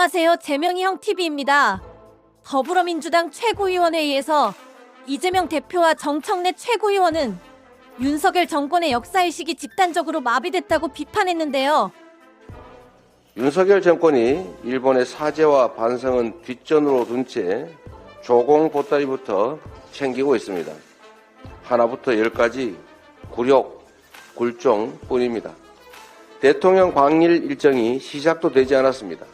안녕하세요. 재명이 형 TV입니다. 더불어민주당 최고위원회의에서 이재명 대표와 정청래 최고위원은 윤석열 정권의 역사의식이 집단적으로 마비됐다고 비판했는데요. 윤석열 정권이 일본의 사죄와 반성은 뒷전으로 둔 채 조공 보따리부터 챙기고 있습니다. 하나부터 열까지 굴욕, 굴종 뿐입니다. 대통령 광일 일정이 시작도 되지 않았습니다.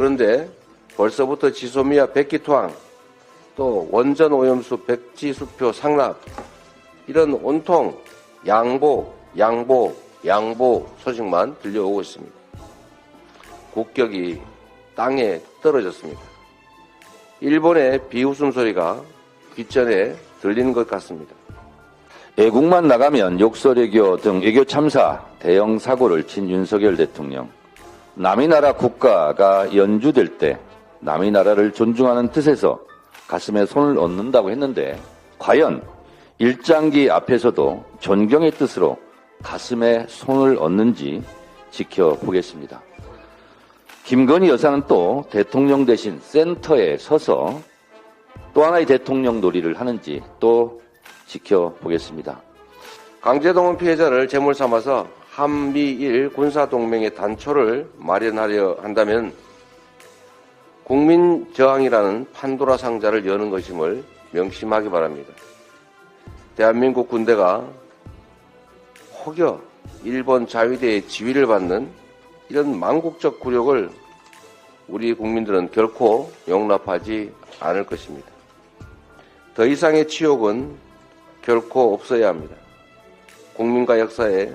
그런데 벌써부터 지소미아 백기토항, 또 원전 오염수 백지수표 상납, 이런 온통 양보, 양보, 양보 소식만 들려오고 있습니다. 국격이 땅에 떨어졌습니다. 일본의 비웃음 소리가 귓전에 들리는 것 같습니다. 애국만 나가면 욕설외교 등 외교 참사 대형 사고를 친 윤석열 대통령. 남의 나라 국가가 연주될 때 남의 나라를 존중하는 뜻에서 가슴에 손을 얹는다고 했는데 과연 일장기 앞에서도 존경의 뜻으로 가슴에 손을 얹는지 지켜보겠습니다. 김건희 여사는 또 대통령 대신 센터에 서서 또 하나의 대통령 놀이를 하는지 또 지켜보겠습니다. 강제동원 피해자를 제물 삼아서 한미일 군사동맹의 단초를 마련하려 한다면 국민 저항이라는 판도라 상자를 여는 것임을 명심하기 바랍니다. 대한민국 군대가 혹여 일본 자위대의 지휘를 받는 이런 망국적 굴욕을 우리 국민들은 결코 용납하지 않을 것입니다. 더 이상의 치욕은 결코 없어야 합니다. 국민과 역사에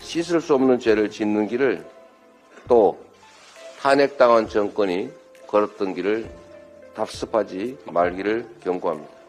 씻을 수 없는 죄를 짓는 길을 또 탄핵당한 정권이 걸었던 길을 답습하지 말기를 경고합니다.